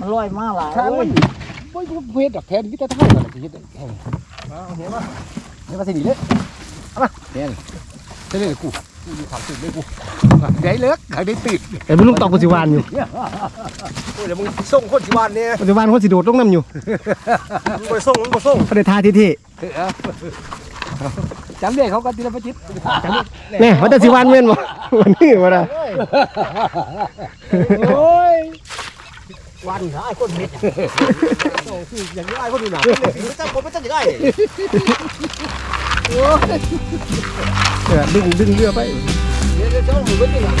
มันลอยมาหลายทางเว้มัยนบ่อยู่เฮ็ดดอกแทนที่จะเท่ากันสิเฮ็ดได้มาเอาเห็นบ่เห็นว่าสิหนีเด้เอามาแทนเด้กูกูอยู่ข้างตึกเลยกูได้เลิกได้ติดแต่บุญลุงตอกปัจจุบันอยู่โอ้ยเดี๋ยวมึงส่งคนที่บ้านเนี่ยปัจจุบันคนสิโดดลงน้ำอยู่มึงไปส่งมึงไปส่งประเดทาที่ที่จำเรียกเขากันทีละประจิตจำเรียกเนี่ยวัดสิวันเม่นบ่วันนี้บ่ได้โอ้ย วันหาไอ้คนเม็ดอย่างนี้ไอ้คนดูหนังไม่จ้างคนไม่จ้างอย่างไรเออดึงดึงเรือไปเดี๋ยวเดี๋ยวเจ้าหนูไม่จริงอะ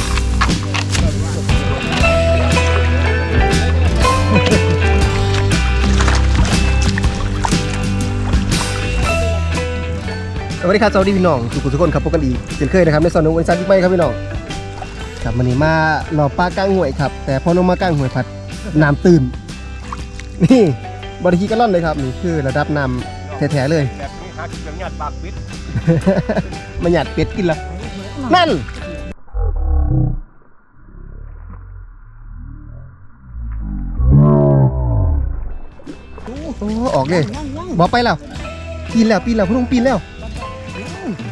สวัสดีครับสวัสดีพี่น้องทุกคนทุกคนครับพบกันอีกเช่นเคยนะครับในซอนของวันซันที่ไม่ครับพี่น้องครับวันนี้มาหล่อปลากลางห่วยครับ แต่พอลงมากลางห่วยพัด น้ำตื่นนี่บริคีกระล่อนเลยครับนี่คือระดับน้ำแท้ๆเลยแบบนี้หากินแบบหยาดปากปิดมันหยาดเป็ดกินละนั่นโอ้ออกเลยยังยังบอกไปแล้วปีนแล้วปีนแล้วพุ่งปีนแล้ว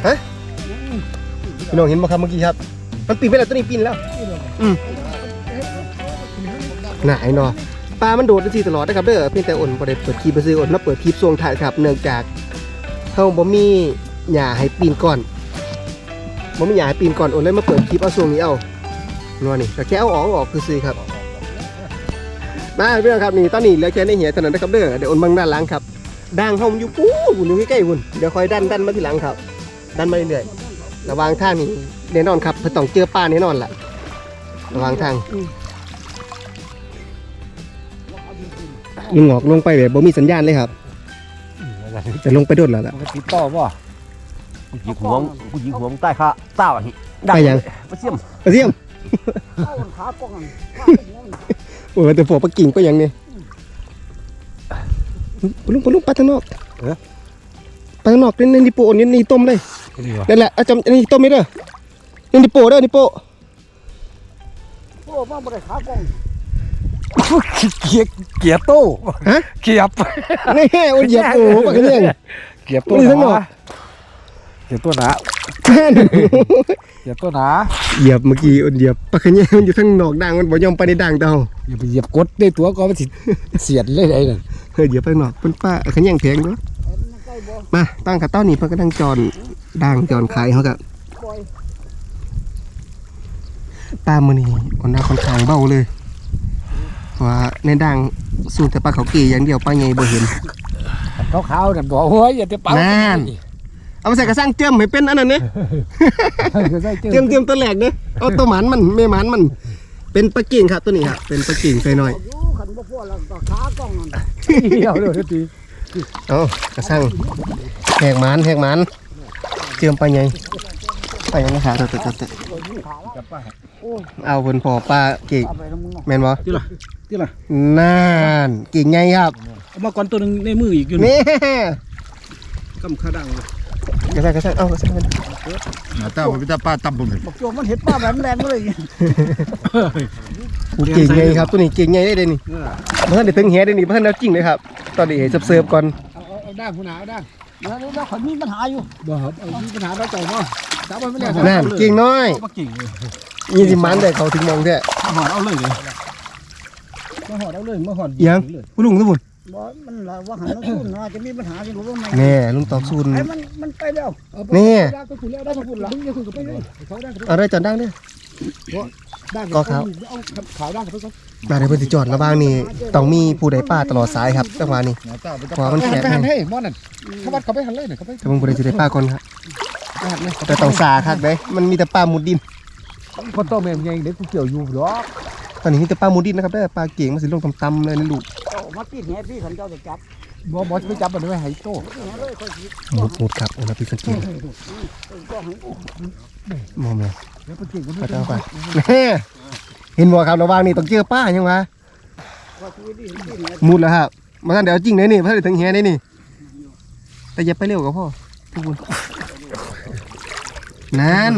ฮะพี่น้องเห็นไหมครับเมื่อกี้ครับ มันปีนไปแล้วตัวนี้ปีนแล้วอืม หนาไอ้นอปลามันโดดได้ทีตลอดนะครับเด้อเพียงแต่อ่นบ่ได้เปิดคลิปไปซื้ออ่นมาเปิดคลิปช่วงถ่ายครับเนื่องจากเฮาบ่มีหญ้าให้ปีนก่อนบ่มีหญ้าให้ปีนก่อนอ่นเลยมาเปิดคลิปเอาช่วงนี้เอานัวนี่ก็แค่เอาออกออกคือซื้อครับมาเพี่องครับนี่ตอนนี้เหลือแค่ในเหียเท่านั้นนะครับเด้อเดี๋ยวอ่นเบังด้านหลังครับด่างเฮาอยู่ปู้อยู่ใกล้ๆหุ่นเดี๋ยวคอยดันดันมาทีหลังครับ ดันมาเรื่อยๆระว่างทางนี่แน่นอนครับเพิ่นต้องเจอปลาแน่นอนล่ะ ระว่างทาง ลุงหงอกลงไปแบบบ่มีสัญญาณเลยครับ จะลงไปโดดแล้วล่ะ มันติดต่อป่ะกูยิงหัวกูยิงหัวมึงใต้ขาเต้าอะฮิไปยัง มาเสี่ยมไปเสี่ยมเข้าขากล้องนั่นโอ้ยแต่พวกปักกิ่งไปยังเนี่ยปลุงปลุงไปทางนอกไปทางนอกนี่นี่นิโปนี่นี่ต้มเลยนั่นแหละเอาจำนี่ต้มไม่เด้อนี่นิโปเด้อนิโปโอ้มาบ่ได้ขากล้อง เกียเกียโต้ฮะ เกียบนี่โอ้ยเหยียบโอ้โหปักกันยังเกียบตัวนี่หทั้งหมด นาเกียบตัวหนาเกียบตัวหนาเหยียบเมื่อกี้เหยียบปักกันยังมันอยู่ทั้งนอกด่างมันบ่ยอมไปในด่างเตาอย่าไปเหยียบกดได้ตัวก็มันสิเสียดเลยไอ้นั่นเฮ้ยเหยียบไปนอกเป็นป้าขันยังแพงด้วยเห็นมันใกล้บ่มาตั้งกับเต้านี่เพิ่นก็ตั้งจอนด่างจอนขายเขากับปล่อยปลามือนี่คนหน้าค่อนข้างเบาเลยเพราะ ว่าในด่างสูงแต่ปลาเขาเกี่อย่างเดียวปลาใหญ่บ่เห็นขาวๆนั่นบอกโอ้ยอย่าจะเป่านั่นเอามาใส่กระสังเจียมให้เป็นอันนั้นเนี่ยใส่เจเจียมเจียมตัวแหลกเนี่ยเอาตัวหมันมันแม่หมันมัน เป็นปลากิ่งครับตัวนี้ครับเป็นปลากิ่งใส่หน่อยอยู่ขันบ่พอแล้วก็ขากล้องนั่นเดียวเดี๋ยวทีเอากระสังแหกหมันแหกหมันเจียมปลาใหญ่ปลาใหญ่นะครับแต่แต่แต่จับป้า เอาเพิ่นพอปลาเก่งเอาไปแล้วมึงเนาะแม่นบ่ที่ละที่ละนั่นกิ่งใหญ่ครับเอามาก่อนตัวหนึงในมืออีกอยู่นี่กำขาดังเลยกระสังกระสังเอากระสังกันเต้าพี่ตาป้าตั้มผมบอกโจมมันเห็ดป้าแบบแรงเลยโอ้เก่งใหญ่ครับตัวนี้เก่งใหญ่ได้เลยนี่เพื่อนได้ถึงแหได้นี่เพื่อนแล้วจริงเลยครับ ตอนนี้เสิร์ฟเสิร์ฟก่อนเอาเอาเอาด้านผู้หนาเอาด้าน แล้วแล้วข่อยมีปัญหาอยู่บ่ครับเอามีปัญหาเราเจ้าเนาะจับมันไม่ได้นั่นเก่งน้อยมากิ่งเลยยี่สิมันได้เขาถึงมองแท้มาหอดเอาเลยเลยมาหอดเอาเลยมาหอดยังคุณลุงทุกคนบ่มันละว่าหันน้ำซุนนะจะมีปัญหาจะรู้ว่าไงแน่ลุงตอบซูนไอ้มันมันไปแล้วนี่ด้านก็คุณแล้วด้านก็คุณละมึงอย่าคุณกับไปเลยเขาด้านเอาได้จอดดังเด้อด้านก็ครับเอาขาวด้านกับไป ก่อนมาได้เพิ่นสิจอดระหว่างนี่ต้องมีผู้ใดป้าตลอดสายครับจังหวะนี้เต้าพี่ตาเพราะมันแคบไปหันแน่ให้มอนั่นเขาวัดเขาไปหันเลยเนี่ยเขาไปแต่ผมบ่ได้สิได้ป้าก่อนครับไปหันเลยแต่ต้องสาคักเด้มันมีแต่ป้ามุดดินคนโตแม่งยังเด็กกูเกี่ยวอยู่หรอกตอนนี้มีแต่ป้ามุดดินนะครับเด้อป้าเก่งมันสิลงต่ำๆเลยนะลูกเอามาตีแหพี่ขันเจ้าจะจับบ่บ่จะไปจับมันไว้ให้โตตีแหเลยค่อยคิดมุดมุดครับโอ้นะพี่สังเกตก็ให้มองเลยแล้วไปเก่งก็ก็ไม่จะเอาไปแน่ เห็นบ่ครับระหว่างนี่ต้องเจอป้ายังวะว่าชีวิตที่ตีแหมุดแล้วครับมาท่านเดี๋ยวจริงเลยนี่เพื่อถึงแฮได้นี่ แต่อย่าไปเร็วกับพ่อทุกคนนั่น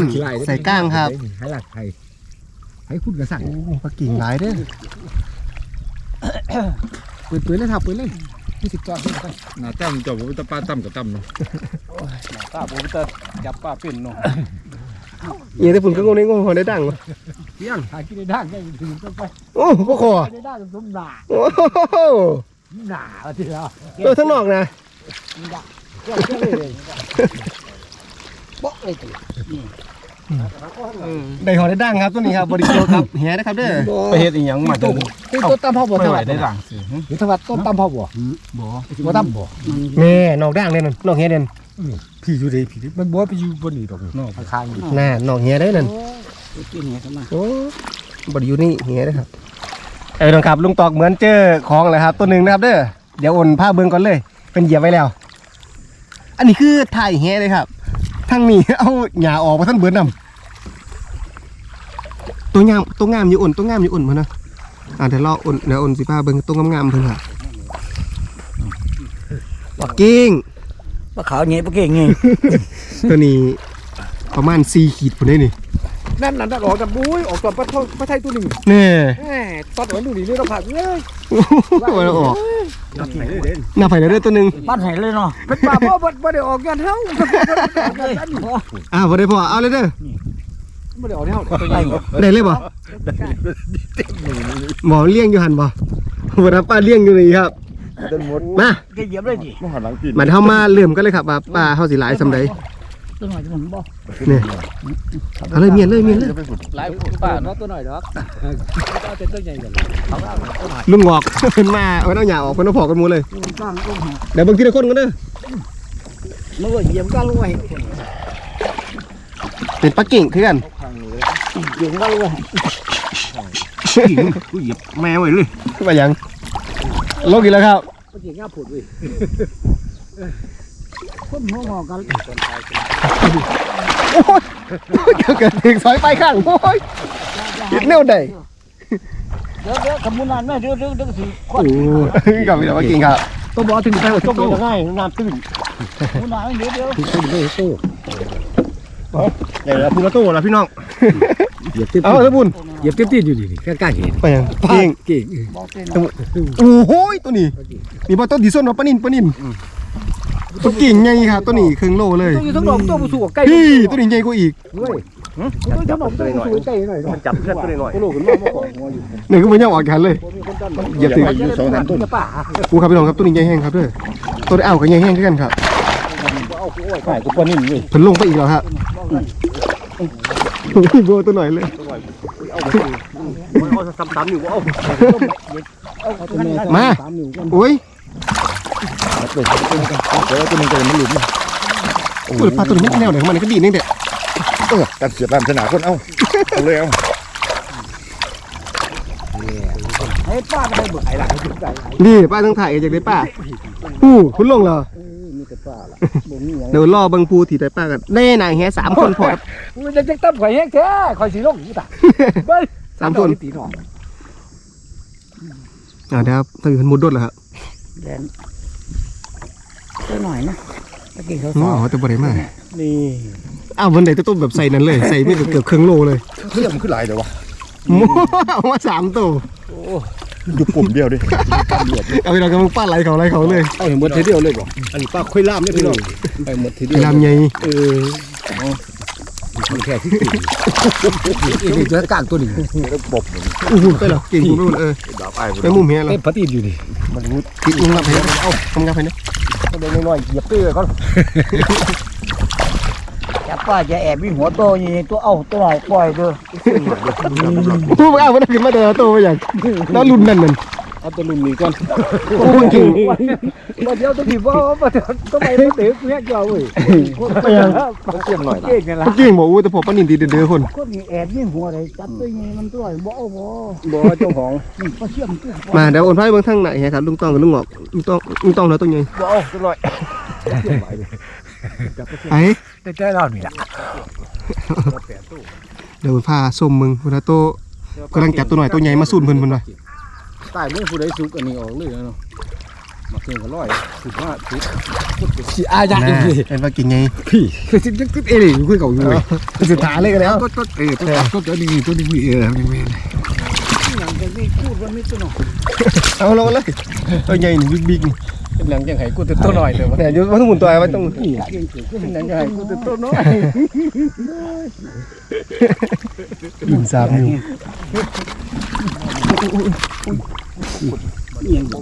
ใส่ก้างครับให้หลักให้ให้คุณกระสังโอ้ปลากิ่งหลายเด้อเปิดเปิดเลยครับเปิดเลยมีสิบจอดขึ้นไปหน้าตั้มเจ้าบ่ตะปลาตั้มกับตั้มเนาะตาผมจะจับปลาเป็นเนาะเอียงแต่ฝุ่นก็งงในงงหัวได้ดังวะเที่ยงหากินได้ด่างได้ถึงต้นไปโอ้พวกคอได้ด่างสมหนาโอ้โหหนาว่าที่เราตัวทั้งนอกนะเที่ยงเที่ยงเลยบอกเลยได้หัวได้ดังครับตัวนี้ครับบริเกียวครับแหนะครับเด้อไปเฮ็ดอีหยังมาต้เดิมนต้นตำพ่อบ่ไม่ถไหววัดได้ได้หด่าลังงสิหรือถวัดต้นตำพ่อบ่บ่บ่ตำบ่แม่นอกด่างเลยนั่นนอกแหเด่น พี่อยู่ดีพี่มันบ่ไปอยู่บนนี้ดอกนอกข้างๆนี่น่ะนอกแหได้นั่นไปกินแหกันมาโอ้บริยูนี่แหนะครับเออน้องครับลุงตอกเหมือนเจอของเลยครับ ตัวหนึ่งนะครับเด้อเดี๋ยวโอนผ้าเบิ้งก่อนเลย เป็นเหยียบไว้แล้ว อันนี้คือถ่ายแหเลยครับทั้งนี้เอาหญ้าออกมาท่านเบิร์นนำตัวงามตัวงามอยู่อ่นตัวงามอยู่อ่นมานะอ่าเดี๋ยวรออ่นเดี๋ยวอ่นสิผ้าเบิ้งตัวงามๆเพิ่นค่ะปักกิ้ง ปลาขาวเงี้ยปลาเก่งเงี้ยตัวนี้ประมาณ4ขีดพุ่นได้นี่นั่นนั่นออกจากบุ้ยออกจากปลาทองปลาไทยตัวหนึ่งแน่แหมตัดไว้ดูนี่เราผักเลยโอ้โหออกหน้าไฟแล้วเด้อตัวหนึงบ้านไหนเลยเนาะเป็นปลาพ่อบ่บ่ได้ออกกันเฮาอ่าพอได้พอเอาเลยเด้อบ่ได้ออกเฮาไปได้เลยบ่หมอเลี้ยงอยู่หันบ่บ่รับป้าเลี้ยงอยู่นี่ครับ เดินหมดมาก็เหยียบเลยดิมาหันหลังปีนมาเฮามาเริ่มกันเลยครับว่าป้าเฮาสิหลายสำใดตัวหน่อยจะมันบ่นี่เอาเลยเมียนเลยเมียนเลยหลายปลาเนาะเนาะตัวหน่อยดอกเอาแต่ตัวใหญ่กันลุงงอกเพิ่นมาเอาเอาหญ้าออกเพิ่นเอาพอกันหมดเลยมันกลางก็หาเดี๋ยวเบิ่งทีละคนกันเด้อมันก็เหยียบกลางลงไปเป็นปักกิ่งคือกันเหยียบกลางลงไปกูเหยียบแมวไว้เลยว่าหยัง ลงอีกแล้วครับปลาเก่งง่าผุดเว้ยคนหัวงอกันโอ้ยเกิดถึงซอยไปข้างโอ้ยเฮ็ดแนวใดเดี๋ยวเดี๋ยวขมุนนานแม่เดี๋ยวเดี๋ยวเดี๋ยวสิคโอ้นกับพี่ปักกิ่งครับตัวบ่ถึงไปว่าจมได้ง่ายน้ำตื้นขมุนนานเดี๋ยวเดี๋ยวตื้นเลยตู้ใหญ่แล้วพูดละโตแล้วพี่น้องเหยียบเต็มเอะบุญ เหยียบเต็มตีนอยู่นี่กล้าๆเห็นไปหยังเก่งเก่งบอกเป็นโอ้โหตัวนี้นี่บ่ต้นดีส้นว่าปลานินปลานินตัวกิ่งใหญ่ครับตัวนี้ครึ่งโลเลยตัวอยู่ทั้งดอกตัวผู้สูงใกล้พี่ตัวนี้ใหญ่กว่าอีกเว้ยตัวทั้งดอกตัวผู้สูงใกล้หน่อยมันจับเพื่อนตัวหน่อยตัวลูกขึ้นมาบ่ของหัวอยู่นี่ก็ไม่ยอมออกกันเลยเหยียบถึงอยู่สองสามต้นป่ากูครับพี่น้องครับตัวนี้ใหญ่แห้งครับเด้อตัวอ้าวก็ใหญ่แห้งคือกันครับใช่กูปลานิ่มเว้ยเพิ่นลงไปอีกแล้วครับ โอ้ยโบตัวหน่อยเลยซ้ำๆอยู่บ่เอามาสามนิ้วกันโอ้ยเดี๋ยวตัวนึงจะมันหลุดโอ้ยปลาตัวนี้มันแนวไหนของมันก็ดีนี่เด็ดเออตัดเสียบลามสนาคนเอ้าเอาเลยเอาให้ป้าก็ได้เบิกไอ้หลังจุดใจนี่ป้าต้องถ่ายจากได้ป้าอู้คุณลงเหรอมีแต่ ป่าล่ะบ่มีหยังเดี๋ยวรอเบังปูถีได้ป้ากันแน่นายแฮสามคนพอครับมันจะจังตั้มข่อยแห้งแท้ข่อยสิลงอยู่ตาเบ้ยสามคน ตีหนออ่าเดี๋ยวครับถ้าอยู่พันมุดดดแล้วครับแดนตัวหน่อยนะตะกี้เขาอ๋สออแต่บ่ได้มากนี่อ้าววันไหนตัวต้มแบบใส่นั้นเลย ใส่ไม่เกือบครึ่งโลเลย เครื่องมันขึ้นหลายเดี๋ยววะโม่เอามาสามตัวอ ยู่ปุ่มเดียวดิเอาไปเรากำลังป้าไหลเขาไหลเขาเลยเอาให้หมดทีเดียวเลยบ่อันนี้ปลาค่อยล่ามเนี่ยพี่น้องไปหมดทีเดียวลำใหญ่เออมันแค่ที่สี่นี่จะกลางตัวนี้แล้วบบอู้หูไปเหรอเก่งคุณรุ่นเออดาบไอ้ไปมุมเฮียเหรอเต็มพัดตีนอยู่นี่ติดลุงรับเฮียเอ้าทำงานไปเนี่ยตัวน้อยๆเหยียบตื้อเขา จับป้าจะแอบวิ่งหัวโตนี่ตัวเอ้าตัวหน่อยปล่อยเด้อผู้เอาวันนั้นขึ้นมาเดินตัวไปอย่างน้ารุ่นนั่นนั่นเอาตัวลุ่มนี้ก่อนโอ้ยจริงมาเดี๋ยวตัวที่ว่ามาเดี๋ยวต้องไปไม่เตะกูแยกยาวเว้ยไปยังเกี่ยมหน่อยเก่งกันละเก่งบอกอู้แต่พอปานินตีเดือคนคนนี้แอบวิ่งหัวเลยจับตัวนี้มันตัวหน่อยบ่เอาบ่บ่เจ้าของนี่ก็เชื่อมตัวมาเดี๋ยวโอนไพ่เบื้องทางไหนครับลุงต้องกับลุงหงอกลุงต้องลุงต้องแล้วตัวใหญ่บ่เอาตัวน้อย ไอ้แต่ใจเรานี่ละเดี๋ยวพาส้มมึงเวลาโตกำลังจับตัวหน่อยตัวใหญ่มาสูนเพิ่นเพิ่นว่าตายเมื่อผู้ใดสุกอันนี้ออกเลยเนาะมาเพิ่งก็ร้อยสิบห้าสิบสิอาญาอีกทีเห็นว่ากิ่งไงพี่คือสิจังติดเอเลยคุยกับอยู่เว้ยสุดท้ายเลยกันแล้วก็ก็เออตัวตัวตัวนี้ตัวนี้เออแม่นอย่างจะมีพูดว่ามีตัวหนอเอาลงเลยตัวใหญ่นี่บิ๊กๆนี่ เป็นหนังยังไงกูตัวน้อยเด้อเนี่ยอยู่ว่าต้องหมุนตัวไว้ต้องนี่เป็นหนังยังไงกูตัวน้อยดินสามอยู่เอียงบ่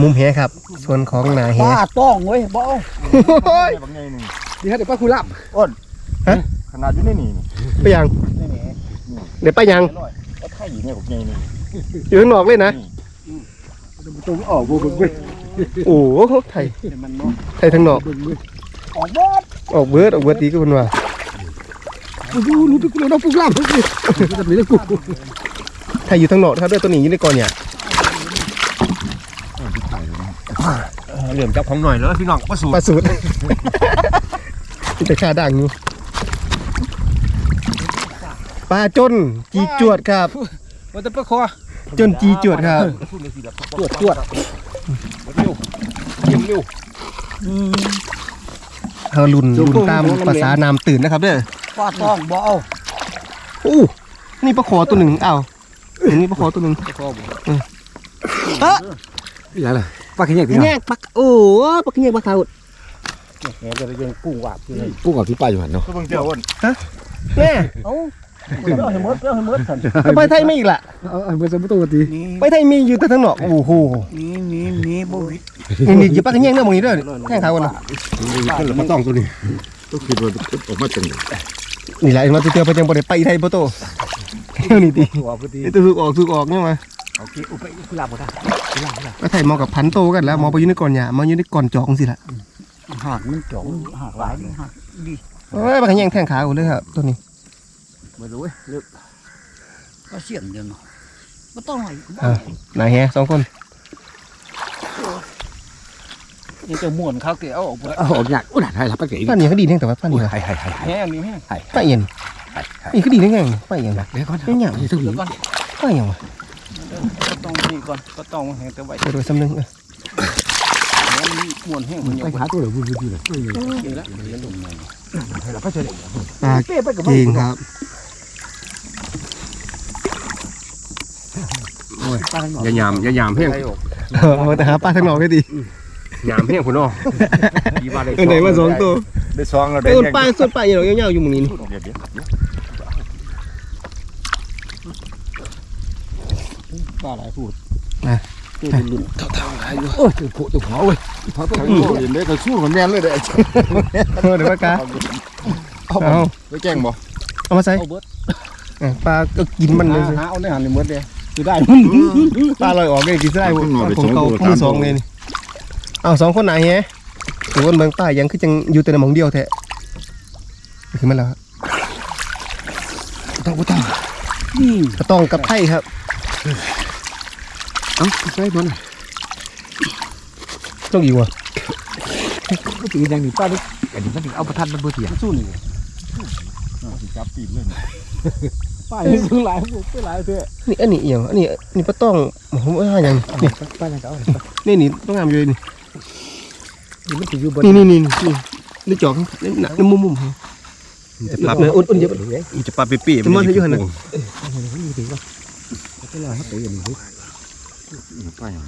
มุมแหครับ ส่วนของหนาแหป้าต้องเว้ยบ่โอ้ยบางไงหนึ่งนี่ฮะเดี๋ยวป้าคุลับอ้นขนาดอยู่ในนี่ไปยังเดี๋ยวไปยังก็ไทยเนี่ยผมไงนี่อยู่ข้างนอกเลยนะ ตัวออกบ่เบิ่งเว้ยโอ้โหไทยมันบ่ไทยทางนอกออกบ่ออกเบิร์ดออกเบิร์ดดีก็เป็นว่าดูรู้ทุกคนเราฟุกลับเลยจะมีแล้วกูไทยอยู่ทางนอกนะครับเด้อตัวนี้อยู่ในก่อนเนี่ยเหลื่อมจับของหน่อยแล้วพี่น้องป้าสูปลาสูตรแต่ขาด่างอยู่ปลาจนจีจวดครับว่าจะป้าคอ จนจีจวดครับ จวดจวดเร็วเยี่ยมเร็วเฮาลุนลุนตามภาษานามตื่นนะครับเด้อป้าต้องบ่เอาอู้นี่ปลาขอตัวหนึ่งอ้าวอันนี่ปลาขอตัวหนึ่งคอบ่เอ้ออย่างไรป้าขี้เหนียวพี่แง่ปลาโอ้ปลาขี้เหนียวปลาขาวแหจะได้ยังกุ้งหวาบอยู่เลยปุ๊กกับที่ป้าอยู่หันเนาะก็เบิ่งเจ้าอ้นแน่เอา เปรี้ยวให้หมดเปรี้ยวให้หมดสั่นแล้วไปไทยไม่อีกล่ะเอาเอาเบอร์สมบูรณ์ดีนี่ไปไทยมีอยู่แต่ทางนอกโอ้โหนี่นี่นี่บ่วิดนี่นี่อย่าปลาขี้เหนียวเด้อหมองนี้เด้อแข่งขาวกันนะขึ้นแล้วมาต้องตัวนี้ต้องคิดว่าออกมาจังเลยนี่แหละเอ็งเราจะเจอไปจังบ่ได้ไปไทยบ่โตเท่านี้ติหัวพอดีไอ้ตัวสุกออกสุกออกเนี่ยมาโอเคอุปกุหลาบหมดอะไปไทยมอกับพันโตกันแล้วมอไปอยู่ในก่อนหยามาอยู่ในก่อนจอกสิล่ะหากมันจ่องหากหลายนี่หากดีเอ้ยปลาขี้เหนียวแข่งขาอยู่เลยครับตัวนี้ ไม่รู้เว้ยเลือกก็เสียงเดียวเนาะบ่ต้องให้นายแฮสองคนนี่จะม่วนข้าวเกลียวออกหมดเอาออกยากอุ้ยถ่ายรับไปเก๋ป้าเนี่ยเขาดีแน่แต่ว่าป้าเนี่ยถ่ายถ่ายถ่ายถ่ายแห้งนี่แห้งป้าเอียนนี่เขาดีแน่ไงป้าเอียนเดี๋ยวก่อนเนี่ยหยังนี่ต้องเดี๋ยวก่อนป้าเอียนวะก็ต้องนี่ก่อนก็ต้องแห้งแต่ไว้โดยสำนึกเออมันม่วนแห้งมันไปหาตัวเลยวุ่นวุ่นเลยเดี๋ยวละเดี๋ยวลงให้เราไปเจอเลยปลาเก่งครับ อย่ายามอย่ายามเพียงเออแต่หาปลาทางนอกได้ดียามเพียงคุณน้องดีบ้าได้ตัวไหนมาสองตัวได้สองแล้วไอ้ได้คนปลาส่วนปลาอย่างเราเงี้ยๆอยู่หมึงนี้นี่เดี๋ยวเดี๋ยวปลาหลายพูดโอ้ยตัวผู้ตัวขาวเว้ยเขาต้องเห็นได้เขาสู้กันแน่นเลยเด้อเออเดี๋ยวปลากาเอาเอาไปแจ้งบ่เอามาใส่เอาเบิร์ดเออปลาก็กินมันเลยสิหาเอาในหันในเบิร์ดเลย คือได้ปลาลอยออกเลยกินได้ผมผมเขามือสองเลยนี่เอาสองคนไหนแฮะหรือว่าเมืองป้ายังคือจังอยู่แต่ในหมองเดียวแท้คือมันแล้วครับต้องต้องกระต้องกับไผ่ครับเอ้าใส่มันต้องอีกวะก็ตีอย่างนี้ป้าดิอันนี้มันเอาประทัดมันบ่เถียงสู้นี่จับตีนเลย ป้านี่สู้หลายพวกไปหลายเถอะนี่อันนี้เอียงอันนี้นี่ปลาต้องผมว่าอย่างนี่ป้ายังเก่านี่นี่ต้องงามอยู่เลยนี่นี่มันถืออยู่บนนี่นี่นี่นี่นี่จอกนี่หนักนี่มุมมุมๆจะปรับเนื้ออุ่นๆเยอะจะปลาเปี้ยจะมันให้อยู่หั่นน่ะป้าอย่าง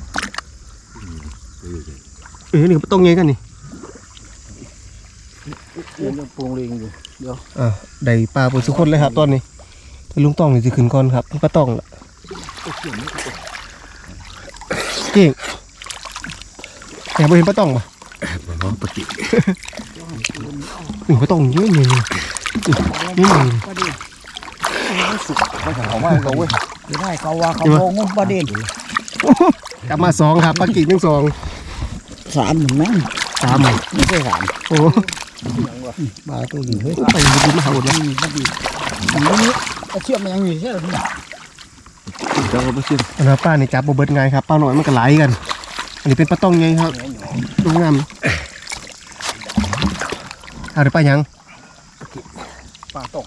เออนี่ปลาต้องไงกันนี่ยังปรุงเองอยู่อ่าได้ปลาปนสุคนเลยครับตอนนี้ ถ้าลุงต้องนี่จะขึ้นก่อนครับปลาต้องละเก่งแอบไปเห็นปลาต้องปะบ่ปกตินี่ปลาต้องเยอะนี่นี่นี่นี่มันของมาเขาเว้ยจะได้เขาว่าเขาโงงประเด็นกลับมาสองครับปลากิ่งทั้งสองสามหนึ่งมั้งสามไม่ใช่สามโอ้ปลาตัวนี้เฮ้ยไปดีมาหาหมดแล้วนี่มันดีอันนี้ เอาเชื่อมมันยังอยู่ใช่ไหมเจ้าก็บ่เชื่ออันนั้นปลาในจับบ่เบิดไงครับปลาหน่อยมันก็ไหลกัน อันนี้เป็นปลาต้องไงครับดูงามเอาเดี๋ยวปลาหยังป้าตก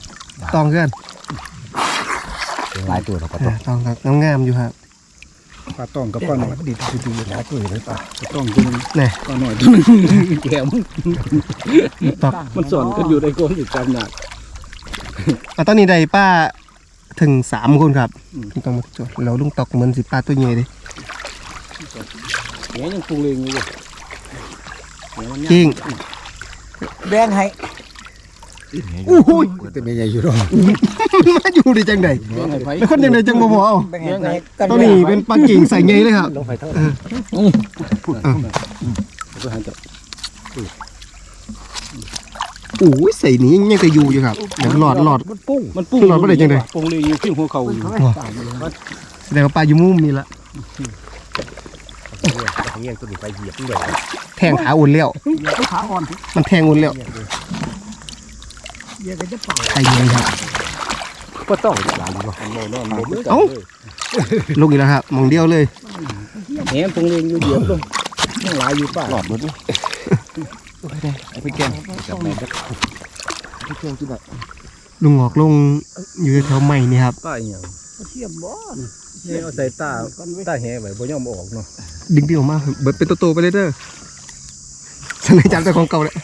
ต้องเพื่อนหลายตัวแล้วก็อ่าต้องครับงามๆอยู่ครับป้าต้องกับป้าหน่อยดีดีดีหลายตัวเลยป้าต้องตัวนึงแน่ป้าหน่อยตัวนึงแก้มตอกมันสอนกันอยู่ในกรงอยู่จำหนัก อะตอนนี้ได้ป้าถึงสามคนครับต้องมาจดเราลุงตอกเหมือนสิปลาตัวใหญ่เลยแหยังปรุงเลยอยู่บ่แหมันจริงแบ่งให้อู้หูยแต่ไม่ใหญ่อยู่หรอกมาอยู่ได้จังไดแหงให้ไผแล้วคนจังไดจังบ่บ่เอาแบ่งให้กันตัวนี้เป็นปลากิ่งใส่ใหญ่เลยครับลงไปเท่าก็หาจับ โอ้ยใส่นี้ยังจะอยู่อยู่ครับเดี๋ยวหลอดหลอด มันปุ้งมันปรุงหลอดบ่ได้จังใดปรุงเลยอยู่ขึ้นหัวเข่าอยู่แสดงว่าปลาอยู่มุมนี่ละเงี้ยตัวนี้ไปเหยียบเลยแทงขาอุ่นแล้วขาอ่อนมันแทงอุ่นแล้วเดี๋ยวก็จะปากใส่ใหญ่ครับ ก็ต้องหลายอยู่บ่บ่นอนบ่มือเอ้าลงอีกแล้วครับมองเดียวเลย แหงปรุงเลยอยู่เหยียบลงยังหลายอยู่ป่ะหลอดหมด เลยเอาไปแกงจับแม่ก็พี่เครื่องกินได้ลุงออกลงอยู่แถวใหม่นี่ครับป้าอีหยังเทียมบ่นี่เอาใส่ตาตาแหไว้บ่ยอมเอาออกเนาะดึงพี่ออกมาเบิดเป็นโตๆไปเลยเด้อฉันให้จำแต่ของเก่าเลย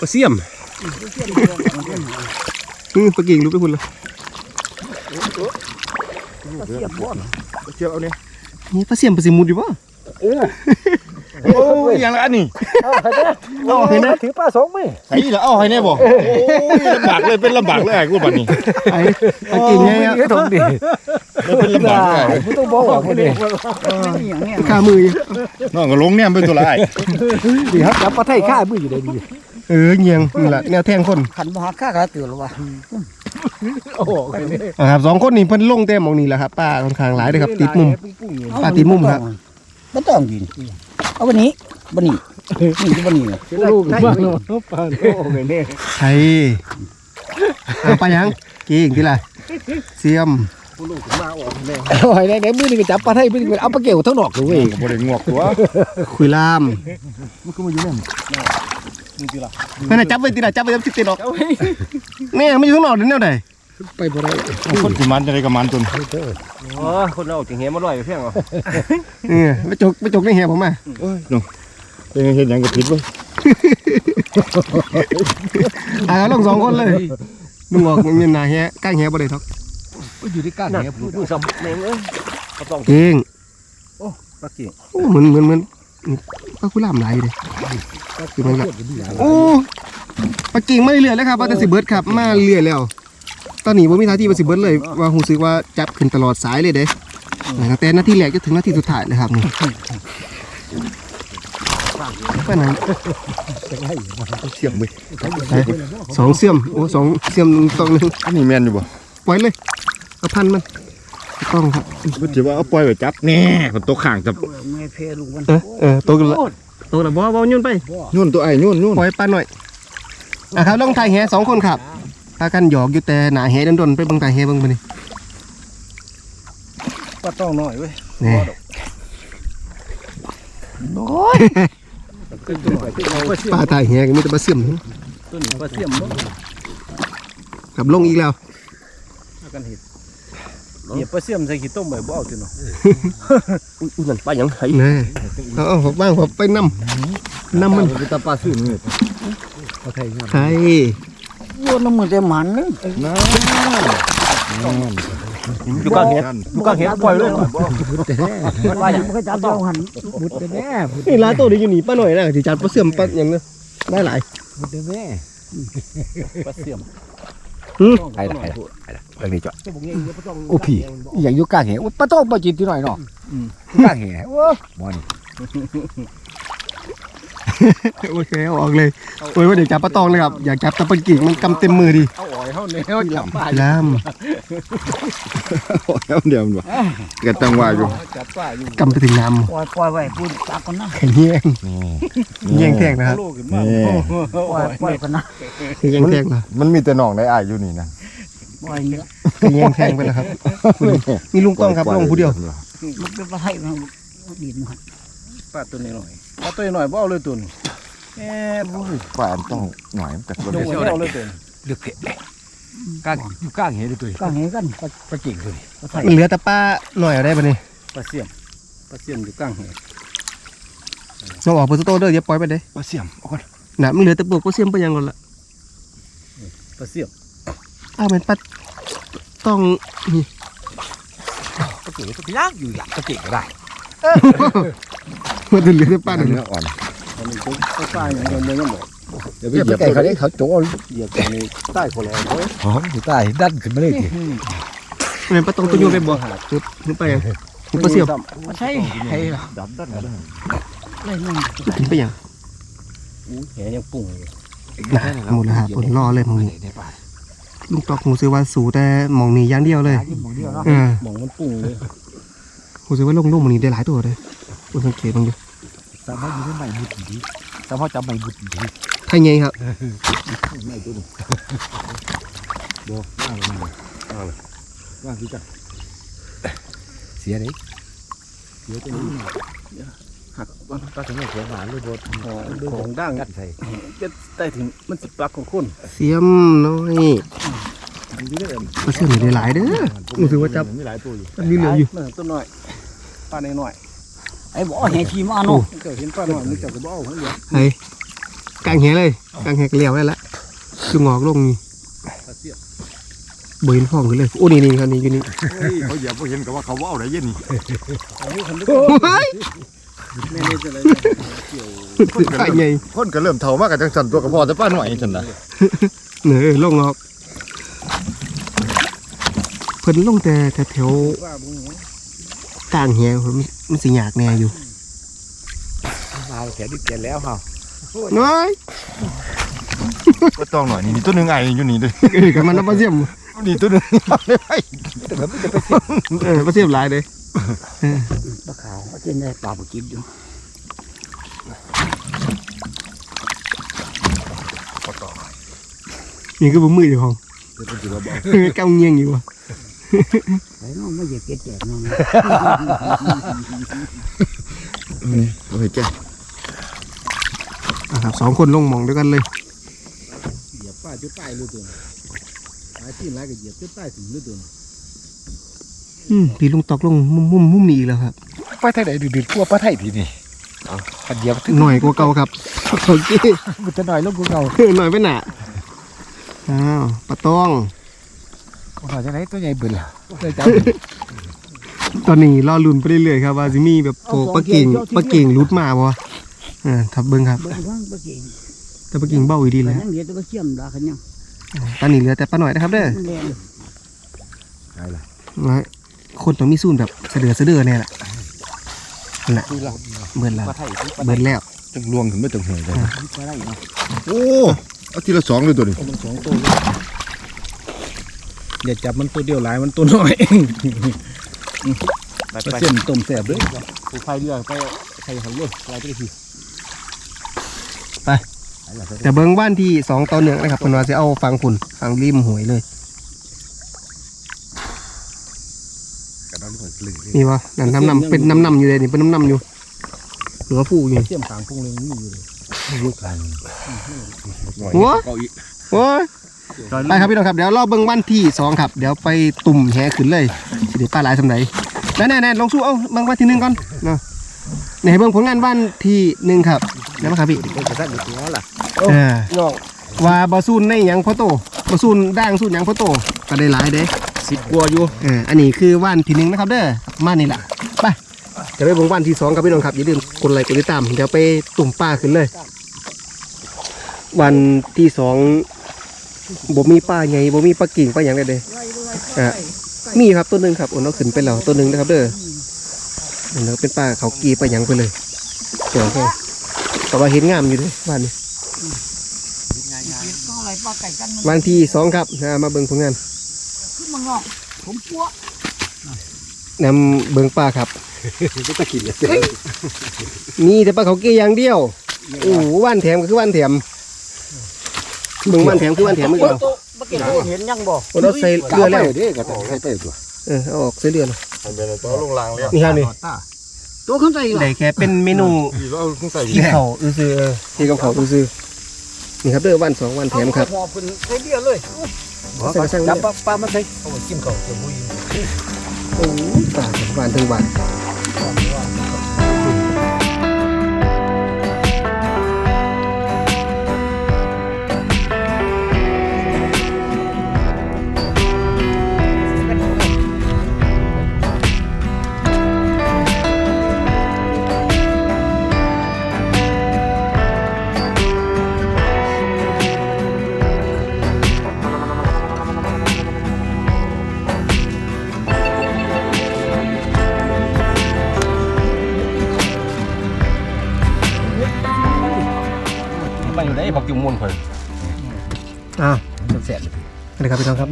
ปลาเสี่ยมอือปลากิ่งรู้ไปคุณเลยเทียมบ่เชือกเอาเนี่ยนี่ปลาเสียมปลาสิมุดอยู่ป่ะ โอ้ยอย่างละอันนี้เอาเห็นนะถือปลาสองมือไอ้ละเอาให้แน่บ่โอ้ยลำบากเลยเป็นลำบากเลยไอ้กูบัดนี้ไอ้ปลากิ่งไงครับไม่ต้องดิเป็นลำบากเลยไม่ต้องบอกว่าคนนี้อย่างเนี้ยขามืออยู่น้องก็ลงเนี่ยเป็นตัวละไอ้ดีครับจับปลาไทยข้ามืออยู่ได้ดีเออเงียงนี่แหละแนวแทงคนขันบ่หาค่าก็ตื่นแล้วว่ะโอ้โหคนนี้อ่าครับสองคนนี่เพิ่นลงเต็มมองนี่แหละครับป้าค่อนข้างหลายเลยครับติดมุมปลาตีมุมครับบ่ต้องกิน เอาวันนี้วันนี้นี่คือวันนี้ลูกบ้านเนาะปลาโอ้โหเนี่ยใช่เอาปลายังกิ่งที่ไรเสียมลูกมาออกแน่โอ้ยได้มือนี่ก็จับปลาไทยมือนี่เอาปลาเกี่ยวทั้งดอกเลยเว้ยบ่ได้งวกตัวคุยลามมันก็มาอยู่นั่นนี่สิล่ะนั่นน่ะจับไว้ติดละจับไว้จับติดดอกแม่ไม่อยู่ข้างนอกเดี๋ยวแนวใด ไปบ่ได้คนสิมันจะได้กับมันจนอ๋อคนเอาจังเหี้ยมาลอยเพียงเหรอเออไปจกไปจกในแหผมมาเป็นเฮ็ดหยังก็ผิดเบ่อ่าลงสองคนเลยลุงออกมันมีหนาแหก้างแหบ่ได้ทักอยู่ที่ก้านเนี่ยพูดซ้ำเองเอ้ยเขาต้องเก่งปลากิ่งโอ้เหมือนเหมือนเหมือนปลาคุลามหลายเลยคือมันแบบโอ้ปลากิ่งไม่เรื่อยแล้วครับว่าแต่สิเบิร์ดครับมาเรื่อยแล้ว ตอนนี้ว่ามีท่าที่ว่าสิเบิร์ดเลย ว่าหูซึกว่าจับขึ้นตลอดสายเลยเด้ตั้งแต่นาทีแรกจนถึงนาทีสุดท้ายเลยครับนี่ไปไหนเสี่ยมเว้ยสองเสื่อมโอ้สองเสื่อมตองหนึงอันนี้แม่นอยู่บ่ปล่อยเลยเอาพันมันต้องครับมันสิว่าเอาปล่อยไว้จับแน่คนตกข้างจับแม่เพลุงมันเออเออโตกันละโตละบ่บ่ยุ่นไปโยนตัวไอ้โยนโยนปล่อยปลาหน่อยอะครับลองถ่ายแหสองคนครับ พากันหยอกอยู่แต่หนาแหดนๆไปเบิ่งถ่ายแหเบิ่งไปนี่ปลาต้องน้อยเว้ยนี่โอ้ยปลาถ่ายแหก็มีแต่ปลาเสื่อมตัวนี้ปลาเสี่ยมบ่ครับลงอีกแล้วเอากันเฮ็ดเหยียบปลาเสี่ยมใส่ขี้ต้มไว้บ่เอาติเนาะอุ้ยนั่นปลายังไงนี่เอาเอาผมบ้างผมไปนำนำมันเป็นตาปลาซื่นนี่ปลาไทยใช่โยนน้ำมือแต่หมันนึงน้าอยู่ก้านเหี้ยอยู่ก้านเหี้ยปล่อยเลยว่าอย่างมันก็จับเจ้าหันบุดแน่นี่ร้านโตได้อยู่นี่ป้าหน่อยนะสิจัดปลาเสื่อมปลาอย่างนี้ได้หลายบุดแน่ปลาเสี่ยมไอ้ละไอ้ละไอ้ละเรื่องนี้จ้ะโอ้พี่อย่างอยู่ก้านเหี้ยปลาต้องปลาจีนที่หน่อยเนาะก้านเหี้ยโอ้บ่นี่ โอเคเอาออกเลยโอ้ยว่าเดี๋ยวจับปลาตองเลยครับอยากจับแตะปลากิ่งมันกำเต็มมือดีเอาอ่อยเฮาแนวจับปลาลามแล้วเดี๋ยวมันบ่เกิดจังหวะอยู่จับปลาอยู่กำไปถึงน้ปล่อยปล่อยไว้พูดจับกันนะำแข็งแย่งแย่งแทงนะครับโลขึ้นมาปล่อยปล่อยกันนะแย่งแทงนะมันมีแต่น้องในอ้ายอยู่นี่นะปล่อยเนี่ยแย่งแทงไปแล้วครับมีลุงต้องครับลงผู้เดียวมันเป็นปลาไทยมันดินมันปลาตัวนี้หน่อย ปลาตัวนี้หน่อยบ่เอาเลยตัวนี้แม่บ่ปลาต้องหน่อยแต่บ่ยได้กไว้เอาเลยตัวนี้ลึกเผ็ดก้านอยู่ก้านเหี้ยเลยตัวก็เห็นกันปลาจีนตัวนี้ปลาไทยมันเหลือแต่ป้าหน่อยเอาได้ปะนี่ปลาเสี่ยมปลาเสี่ยมอยู่กลางแหน้องออกไปสโตเด้ออย่าปล่อยไปเด้ปลาเสียมเอาก่อนน่ะมันเหลือแต่ปลวกก็เสียมไปยังก่อนละปลาเสี่ยมอ้าวเป็นปัดต้องนี่เก๋ก็ยากอยู่หลักก็เก๋ก็ได้ มันจะเหลือแต่ปลาเนื้เนื้อออ่อนอันนี้ก็ก็ใต้อย่างเงี้ยมันยังบอกเดี๋ยวไปเหยียบเขาได้เขาโจ้เหยียบในใต้คนเราหอมอยู่ใต้ดันขึ้นมาเลยทีมันปลาตองตัวโยนไปบ่หรือหรือไปยังหรือปลาเสี่ยวมาใช่ใช่เหรอดับด้านกันเลยมึงกินไปยังแหยังปุ่งอยู่นะหมดแล้วครับอดรอเลยมองนี้ลุงตอกหูซื้อว่าสูแต่มองนี้อย่างเดียวเลยยิ้มมองเดียวเนาะเออหมองมันปุ่งเลยหูซื้อว่าลงลงมองนี้ได้หลายตัวเลย คุณสังเกตบ้างดิสามารถอยู่ได้ใหม่บุตรดีสามารถจำใหม่บุตรดีไทยไงครับไม่ตัวนึงเดี๋ยวว่างเลยว่างที่จังเสียเลยเสียตัวนี้หักบ้างตาถึงไม่เสียหวานเลยบดของด่างกัดใส่จะใต้ถึงมันสิปลักของคุณเสียมน้อยมันอยู่ได้เอ็มปลาเสี่ยวนี่ได้หลายเด้อรู้สึกว่าจับมีหลายตัวอยู่อันนี้เหลืออยู่นั่นตัวน้อยปลาน้อย ไอ้บ่อแห่ชีมาเนาะๆเจ้าเห็นปลาน้อยมึงเจ้าก็บ่เอาของเดียวเฮ้ยกางแหเลยกางแหกเลี้ยวได้ละคืองอกลงนี่ปลาเสี้ยบเห็นฟองขึ้นเลยโอ้นี่นี่ครับนี่อยู่นี่เขาเหยียบเขาเห็นกับว่าเขาว่าอะไรเย็นนี่อันนี้คันลึกเฮ้ยแม่นี่จะอะไรเกี่ยวไข่ไงคนก็เริ่มเท่ามากกับจังสันตัวกระเพาะแต่ป้าหน่อยจันนะเหนือลงออกเพิ่นลงแต่แถวว่าบุ้งๆกลางแหวมัน มันสิยากแน่อยู่มาแขนดิบแขนแล้วเฮาน้อยก็ต้องหน่อยนี่นี่ตัวหนึงไงอยู่นี่ด้วยเออกับมันน้ำปลาเสียมนี่ตัวหนึงไม่ไปแต่แบบไม่จะไปเสียเออปลาเสียมหลายเลยปลาขาวเขากินได้ปลาบุกินอยู่นี่คือบ่มือเจ้าของเดี๋ยวเป็นจุดระเบิดเออกำเงียงอยู่ว่ะ ไอ้น้องไม่เหยียบเกล็ดแจกน้องนี่โอ้ยแกอะครับสองคนลงหมองด้วยกันเลยเหยียบป้าจุดใต้เลยตัวหาที่ไรก็เหยียบจุดใต้ถึงเลยตัวอืมพี่ลุงตอกลงมุมมุมมุมนี้อีกแล้วครับไปไทยไหนดืดๆกลัวปลาไทยทีนี่ขัดเหยียบถึงหน่อยกว่าเก่าครับโอเคมันจะหน่อยลูกกูเก่าหน่อยไปหนาอ้าวปลาตอง เขาจะไหนตัวใหญ่เบิ่นล่ะเลยจับตอนนี้รอลุ้นไปเรื่อยๆครับว่าสิมีแบบโตปลาเก่งปลาเก่งรุดมาบ่อ่าทับเบิ้งครับ เบิ่งว่างปลาเก่งแต่ปลาเก่งเบ้าอีดีแต่แล้วยังเหลือแต่ปลาเขี้ยมดาขันยังตอนนี้เหลือแต่ปลาหน่อยนะครับเด้อมันแรงอยู่ว่าคนต้องมีสูนแบบเสะเดือเสะเดือเนี่ยแหละนั่นแหละเบิดแล้วปลาไทยเบิดแล้วจังลวงถึงไม่จังเหยเลยปลาไทยเนาะโอ้เอาทีละสองเลยตัวนี้มันสองตัวเลย อย่าจับมันตัวเดียวหลายมันตัวน้อยไปปลาไปเส้นต้มแซ่บเลยผู้พายเรือไปใครหันเรืออะไรก็ได้ทีแต่เบิ้งบ้านที่สองต่อหนึ่งนะครับคนว่าจะเอาฟังฝุ่นฟังริมหวยเลยกันเอาลูกหัวกลึงนี่วะนั่นน้ำนำเป็นน้ำนำอยู่เลยนี่เป็นน้ำนำอยู่หัวฟูอยู่เสียมขางพุ่งเลยมีอยู่เลยลูกกันหัวเอาอีกโอ้ย ไปครับพี่น้องครับเดี๋ยวรอเบิ้งบ้านที่สองครับ เดี๋ยวไปตุ่มแหขึ้นเลยสิเดี๋ยวป้าหลายสำไหนแน่แน่ๆลองสู้เอาเบิ้งบ้านที่หนึ่งก่อนเนาะไหนเบิ้งผลงานบ้านที่หนึ่งครับนั่นนะครับพี่เป็นกระสันอยู่ตัวล่ะเออว่าบาซูนในหยังพ่อโตบาซูนด่างซูนหยังพ่อโตก็ได้หลายเด้สิบกว่าอยู่เอออันนี้คือว่านที่หนึ่งนะครับเด้อมานี่แหละไปจะไปเบงว่านที่สองครับพี่น้องครับอย่าลืมกดไลค์กดติดตามเดี๋ยวไปตุ่มป้าขึ้นเลย วันที่สอง บ่มีป้าไงบ่มีปลากิ่งปลาอย่างใดเลยอะมีครับตัวหนึ่งครับโอ้น้องขึ้นไปแล้วตัวหนึ่งนะครับ เด้ออันนี้เป็นป้าเขากีปลาหยังไปเลยเจ๋งแค่แต่ว่าเห็นงามอยู่เลยบ้านนี้ต้องอะไรปลาไก่กันมันวันที่สองครับนะมาเบิ่งผลงานขึ้นมางอกผมปัวนำเบิ่งป้าครับก็ตะกินเลยมีแต่ปลาเขาเกี้อย่างเดียวโอ้โหว่านแถมก็คือว่านแถม เบิ่งว่านแถมคือว่านแถมมึงเอาปลาเก่งเห็นยังบ่โอ้เราใส่เรือแล้วเด้ก็ต้องให้เต้ตัวเออเอาออกใส่เรือแล้วมันเป็นตัวลงรางแล้วนี่ครับนี่ตัวข้างใส่อีกเหรอได้แค่เป็นเมนูนี่เราต้องใส่ที่เขาอื้อซื้อเออที่กับเขาอื้อซื้อนี่ครับเด้อว่านสองว่านแถมครับหอบขึ้นใส่เบี้ยเลยใส่กระชังจัเด้บอปลามาใส่เอาไปจิ้มเขาจะบุยโอ้ยปลาถึงหวานถึงหวาน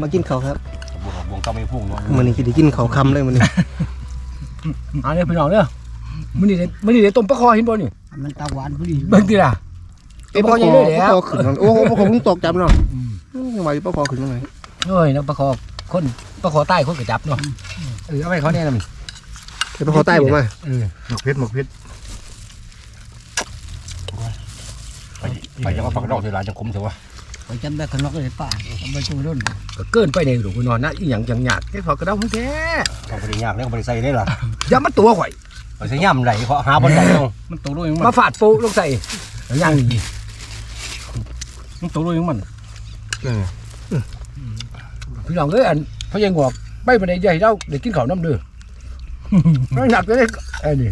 ครับพี่น้องครับมากินข้าวครับบวงบวงเต้าไม่พุ่งเนาะมื้อนี้สิได้กินข้าวค่ำเลยมื้อนี้อันนี้พี่น้องเด้อมื้อนี้ได้มื้อนี้ได้ต้มปลาคอเห็นบ่นี่มันตาหวานพอดีเบิ่งติล่ะต้มปลาคอใหญ่เลยแหล้วปลาคอขึ้นมันโอ้โหปลาคอเพิ่งตกจับเนาะยังไงปลาคอขึ้นมาหน่อยเอ้ยนะปลาคอคนปลาคอใต้คนก็จับเนาะเออเอาไว้เขาแน่นำเดี๋ยวปลาคอใต้ผมมาเออหมกเพชรหมกเพชรไปไปจังว่าผักดอกเทลาจังคมเถอะวะ ไปจำได้ขนมก็เลยป้าเอาไปช่วยรุ่นก็เกินไปในหลวงนอนนะอีหยังจังหยาดแค่พอกระเดาของแท้เขาบ่ได้ยากแล้วก็บ่ได้ใส่ได้ล่ะอย่ามาตัวข่อยไปใส่ย่ำไหลเพราะหาบ่ได้เนาะมันตกลงยังมามันฟาดโป๊ะลงใส่แล้วย่างดีมันตกลงยังมันพี่น้องเอ้ยอันพะยังบอกไปบ่ได้ใหญ่เด้าได้กินข้าวน้ำเด้อน้อยหนักเลยไอ้นี่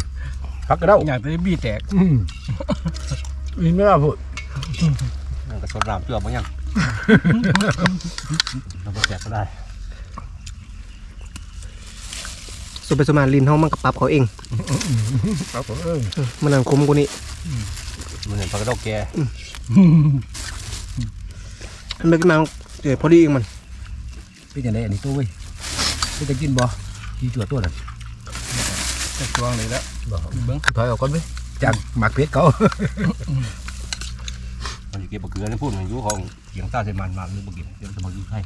พักกระเดาอยากจะบี้แตกอืมอีไม่ว่าพูด นั่นก็สดน้ำเชื่อบ่ยัง เราบ่แซ่บก็ได้สุดไปสมาลินเฮามันก็ปรับเขาเองครับผมเออมันนั่นคมกว่านี้มันเห็นผักดอกแกมันไม่ขึ้นมาเดี๋ยวพอดีเองมันเป็นยังไงอันนี้ตัวเว้ยเป็นจะกินบ่ที่จั่วตัวนั้นจะตัวเลยแล้วบ่เบิ่งถอยออกก่อนเว้ยจากหมักเพชรเขา มันอยู่เก็บบักเกลือนี่พูดมันอยู่ของเสียงตาใส่มันมาหรือบ่เก็บเดี๋ยวจะมาอยู่ให้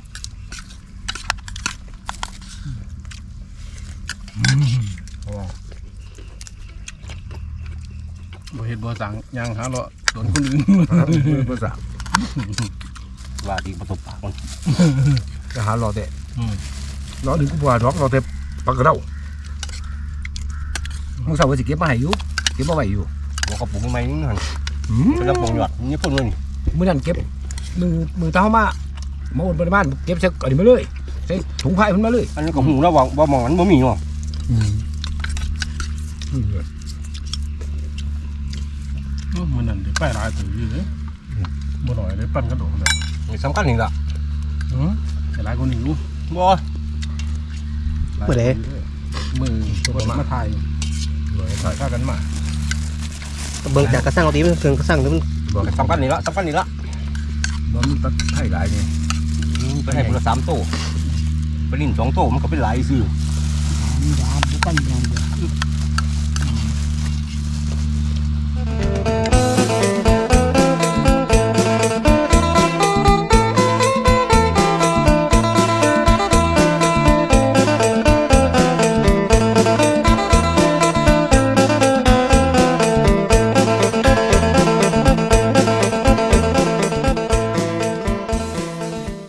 บ่เห็ดบ่สั่งยางหาเลาะโดนคนอื่นภาษาว่าที่ประตูปากมันจะหารอแต่รอถึงกูบ่ารอกรอแต่ปลากระเดามึงสาวว่าสิเก็บมาให้อยู่เก็บมาไว้อยู่หัวกระปุกใหม่ๆนี่ หั่นเป็นลำโพงหยอดนี่พูดเลยนี่มื้อนั้นเก็บมือมือเท้ามามาโอนไปบ้านเก็บใส่อันนี้มาเลยใส่ถุงผ้ามันมาเลยอันนี้ก็หูแล้วว่าว่ามองมันบ่มีเนาะมันนั่นได้ไปหลายตัวอยู่เลยบ่หน่อยได้ปั้นกระโดดเลยนี่สำคัญนี่ล่ะอือหลายคนอยู่บ่เมื่อไหร่มือตัวมาถ่ายถ่ายข้ากันมา เบิ่งจากกระสังเอาตีมันเพิ่งกระสังแล้วมันบ่สำคัญนี่ล่ะสำคัญนี่ล่ะบ่มีตัดให้หลายนี่ไปให้คนละสามโตไปลิ้นสองโตมันก็เป็นหลายซื่อมีดาบปั้นยองเดียว